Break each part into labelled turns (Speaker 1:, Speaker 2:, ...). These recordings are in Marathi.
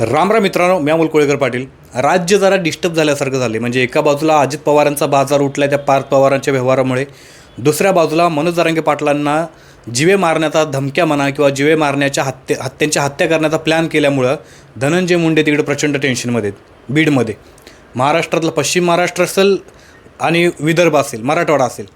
Speaker 1: रामराम मित्रांनो मी अमोल कोळेकर पाटील. राज्य जरा डिस्टर्ब झाल्यासारखं झाले म्हणजे एका बाजूला अजित पवारांचा बाजार उठला त्या पार्थ पवारांच्या व्यवहारामुळे. दुसऱ्या बाजूला मनोज जरांगे पाटलांना जिवे मारण्याचा धमक्या म्हणा किंवा जिवे मारण्याच्या हत्या हत्यांच्या हत्या करण्याचा प्लॅन केल्यामुळं धनंजय मुंडे तिकडे प्रचंड टेन्शनमध्ये बीडमध्ये. महाराष्ट्रातलं पश्चिम महाराष्ट्र असेल आणि विदर्भ असेल मराठवाडा असेल.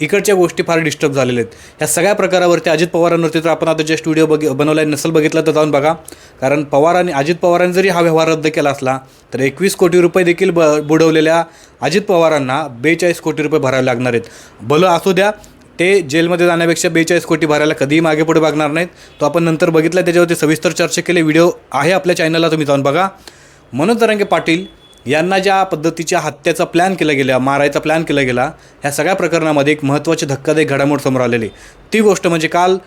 Speaker 1: इकडच्या गोष्टी फार डिस्टर्ब झालेल्या आहेत. ह्या सगळ्या प्रकारावरती अजित पवारांवरती तर आपण आता जे स्टुडिओ बघ बनवला नसेल बघितला तर जाऊन बघा. कारण पवारांनी अजित पवारांनी जरी हा व्यवहार रद्द केला असला तर एकवीस कोटी रुपये देखील ब बुडवलेल्या अजित पवारांना बेचाळीस कोटी रुपये भरावे लागणार आहेत. भलं असू द्या ते जेलमध्ये जाण्यापेक्षा बेचाळीस कोटी भरायला कधीही मागे पुढे बघणार नाहीत. तो आपण नंतर बघितला त्याच्यावरती सविस्तर चर्चा केली. व्हिडिओ आहे आपल्या चॅनलला तुम्ही जाऊन बघा. मनोज तरंगे पाटील यांना ज्या पद्धतीच्या हत्याचा प्लॅन केला गेला मारायचा प्लॅन केला गेला ह्या सगळ्या प्रकरणामध्ये एक महत्त्वाची धक्कादायक घडामोड समोर आलेली ती गोष्ट म्हणजे काल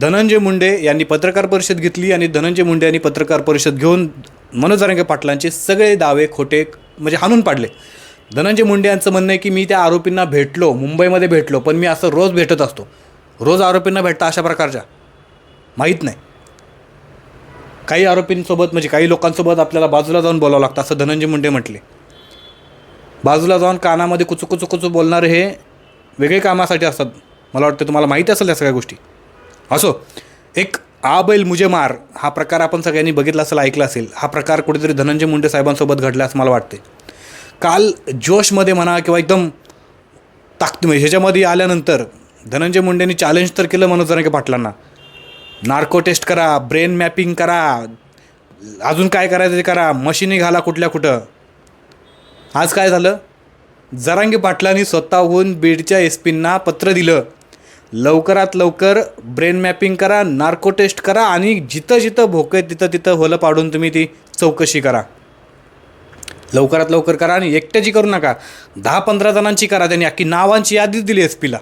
Speaker 1: धनंजय मुंडे यांनी पत्रकार परिषद घेतली आणि धनंजय मुंडे यांनी पत्रकार परिषद घेऊन मनोज पाटलांचे सगळे दावे खोटे म्हणजे हाणून पाडले. धनंजय मुंडे यांचं म्हणणं आहे की मी त्या आरोपींना भेटलो मुंबईमध्ये भेटलो पण मी असं रोज भेटत असतो. रोज आरोपींना भेटता अशा प्रकारच्या. माहीत नाही. काही आरोपींसोबत म्हणजे काही लोकांसोबत आपल्याला बाजूला जाऊन बोलावं लागतं असं धनंजय मुंडे म्हटले. बाजूला जाऊन कानामध्ये कुचू कुचू कुचू बोलणारे हे वेगळे कामासाठी असतात. मला वाटतं तुम्हाला माहिती असेल या सगळ्या गोष्टी. असो एक आ बैल मुझे मार हा प्रकार आपण सगळ्यांनी बघितला असेल ऐकला असेल हा प्रकार कुठेतरी धनंजय मुंडे साहेबांसोबत घडला असं मला वाटते काल जोशमध्ये म्हणा किंवा एकदम ताकद ह्याच्यामध्ये आल्यानंतर धनंजय मुंडेंनी चॅलेंज तर केलं मनोज जरांगे पाटलांना. नार्को टेस्ट करा ब्रेन मॅपिंग करा अजून काय करायचं ते करा मशिनी घाला कुठल्या कुठं. आज काय झालं? जरांगी पाटलांनी स्वतःहून बीडच्या एस पींना पत्र दिलं. लवकरात लवकर ब्रेन मॅपिंग करा नार्को टेस्ट करा आणि जिथं जिथं भोकं आहे तिथं तिथं होलं पाडून तुम्ही ती चौकशी करा. लवकरात लवकर करा आणि एकट्याची करू नका. दहा पंधरा जणांची करा त्यांनी अख्खी नावांची यादीच दिली एस पीला.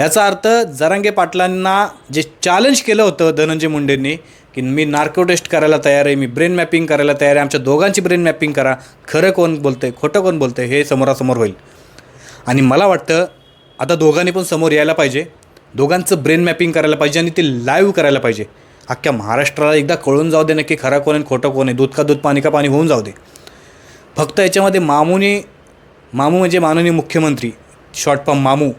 Speaker 1: ह्याचा अर्थ जरांगे पाटलांना जे चॅलेंज केलं होतं धनंजय मुंडेंनी की मी नार्को टेस्ट करायला तयार आहे मी ब्रेन मॅपिंग करायला तयार आहे आमच्या दोघांची ब्रेन मॅपिंग करा खरं कोण बोलतं आहे खोटं कोण बोलतं आहे हे समोरासमोर होईल. आणि मला वाटतं आता दोघांनी पण समोर यायला पाहिजे दोघांचं ब्रेन मॅपिंग करायला पाहिजे आणि ते लाईव्ह करायला पाहिजे. अख्ख्या महाराष्ट्राला एकदा कळून जाऊ दे नक्की खरा कोण आहे खोटं कोण आहे दूध का दूध पाणी का पाणी होऊन जाऊ दे. फक्त याच्यामध्ये मामूने मामू म्हणजे माननीय मुख्यमंत्री शॉर्ट फॉर्म मामू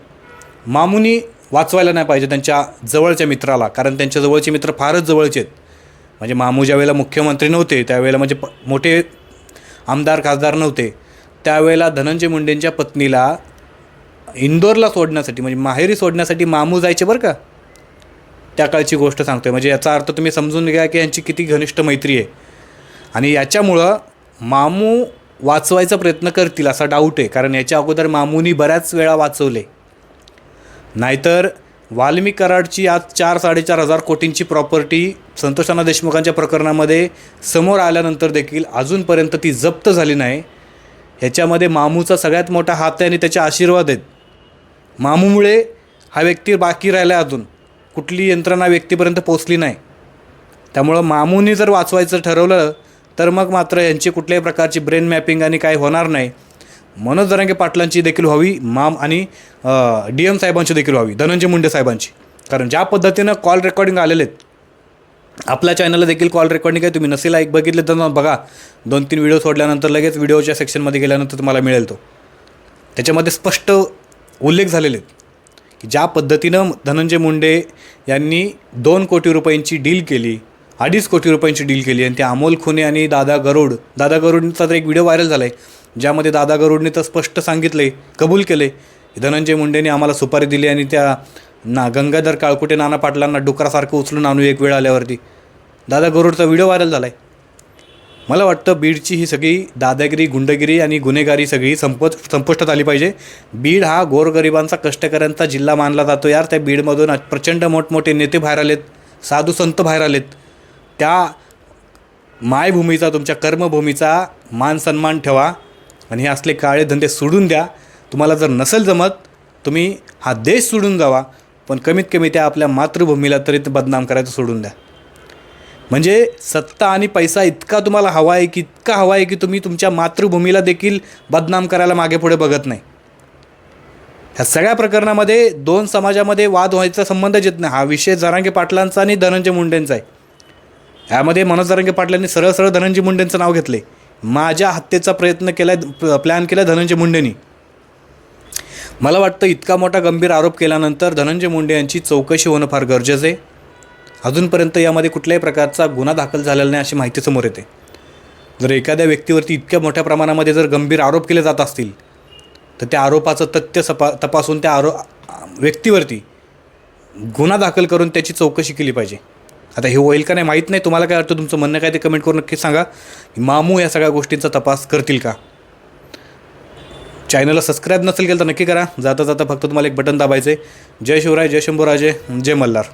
Speaker 1: मामुनी वाचवायला नाही पाहिजे त्यांच्या जवळच्या मित्राला कारण त्यांच्या जवळचे मित्र फारच जवळचे आहेत. म्हणजे मामू ज्यावेळेला मुख्यमंत्री नव्हते त्यावेळेला म्हणजे प मोठे आमदार खासदार नव्हते. त्यावेळेला धनंजय मुंडेंच्या पत्नीला इंदोरला सोडण्यासाठी म्हणजे माहेरी सोडण्यासाठी मामू जायचे बरं का? त्या काळची गोष्ट सांगतोय. म्हणजे याचा अर्थ तुम्ही समजून घ्या की यांची किती घनिष्ठ मैत्री आहे. आणि याच्यामुळं मामू वाचवायचा प्रयत्न करतील असा डाऊट आहे कारण याच्या अगोदर मामूनी बऱ्याच वेळा वाचवले. नाहीतर वाल्मी कराडची आज चार साडेचार हजार कोटींची प्रॉपर्टी संतोषाना देशमुखांच्या प्रकरणामध्ये समोर आल्यानंतर देखील अजूनपर्यंत ती जप्त झाली नाही. ह्याच्यामध्ये मामूचा सगळ्यात मोठा हात आहे आणि त्याचे आशीर्वाद आहेत. मामूमुळे हा व्यक्ती बाकी राहिला आहे अजून. कुठली यंत्रणा व्यक्तीपर्यंत पोचली नाही. त्यामुळं मामूनी जर वाचवायचं ठरवलं तर मग मात्र यांची कुठल्याही प्रकारची ब्रेन मॅपिंग आणि काय होणार नाही. मनोज दरांगे पाटलांची देखील व्हावी माम आणि डी एम साहेबांची देखील व्हावी धनंजय मुंडे साहेबांची. कारण ज्या पद्धतीनं कॉल रेकॉर्डिंग आलेले आहेत आपल्या चॅनलला देखील कॉल रेकॉर्डिंग आहे तुम्ही नसेल ऐक बघितले तर बघा. दोन तीन व्हिडिओ सोडल्यानंतर लगेच व्हिडिओच्या सेक्शनमध्ये गेल्यानंतर तुम्हाला मिळेल तो. त्याच्यामध्ये स्पष्ट उल्लेख झालेले आहेत की ज्या पद्धतीनं धनंजय मुंडे यांनी दोन कोटी रुपयांची डील केली अडीच कोटी रुपयांची डील केली आणि ते अमोल खुने आणि दादा गरुड दादा गरुडचा तर एक व्हिडिओ व्हायरल झाला आहे ज्यामध्ये दादा गरुडने तर स्पष्ट सांगितलं आहे कबूल केले धनंजय मुंडेने आम्हाला सुपारी दिली आणि त्या ना गंगाधर काळकुटे नाना पाटलांना डुकरासारखं उचलून आणू एक वेळ आल्यावरती. दादा गरुडचा व्हिडिओ व्हायरल झाला आहे मला वाटतं बीडची ही सगळी दादागिरी गुंडगिरी आणि गुन्हेगारी सगळी संपत संपुष्टात आली पाहिजे. बीड हा गोरगरिबांचा कष्टकऱ्यांचा जिल्हा मानला जातो यार. त्या बीडमधून आज प्रचंड मोठमोठे नेते बाहेर आलेत साधू संत बाहेर आलेत. त्या मायभूमीचा तुमच्या कर्मभूमीचा मान सन्मान ठेवा आणि हे असले काळे धंदे सोडून द्या. तुम्हाला जर नसेल जमत तुम्ही हा देश सोडून जावा पण कमीत कमी त्या आपल्या मातृभूमीला तरी बदनाम करायचं सोडून द्या. म्हणजे सत्ता आणि पैसा इतका तुम्हाला हवा आहे की इतका हवा आहे की तुम्ही तुमच्या मातृभूमीला देखील बदनाम करायला मागे पुढे बघत नाही. ह्या सगळ्या प्रकरणामध्ये दोन समाजामध्ये वाद व्हायचा संबंधच येत नाही. हा विषय जरांगे पाटलांचा आणि धनंजय मुंडेंचा आहे. यामध्ये मनोज जरांगे पाटलांनी सरळ सरळ धनंजय मुंडेंचं नाव घेतले. माझ्या हत्येचा प्रयत्न केला प्लॅन केला धनंजय मुंडेंनी. मला वाटतं इतका मोठा गंभीर आरोप केल्यानंतर धनंजय मुंडे यांची चौकशी होणं फार गरजेचं आहे. अजूनपर्यंत यामध्ये कुठल्याही प्रकारचा गुन्हा दाखल झालेला नाही अशी माहिती समोर येते. जर एखाद्या व्यक्तीवरती इतक्या मोठ्या प्रमाणामध्ये जर गंभीर आरोप केले जात असतील तर त्या आरोपाचं तथ्य सपा तपासून त्या आरो व्यक्तीवरती गुन्हा दाखल करून त्याची चौकशी केली पाहिजे. आता हे होईल का नाही माहीत नाही. तुम्हाला काय वाटतं तुमचं म्हणणं काय ते कमेंट करून नक्की सांगा. मामू या सगळ्या गोष्टींचा तपास करतील का? चॅनलला सबस्क्राईब नसेल केलं तर नक्की करा. जाता जाता फक्त तुम्हाला एक बटन दाबायचं आहे जय शिवराय जय शंभूराजे जय मल्हार.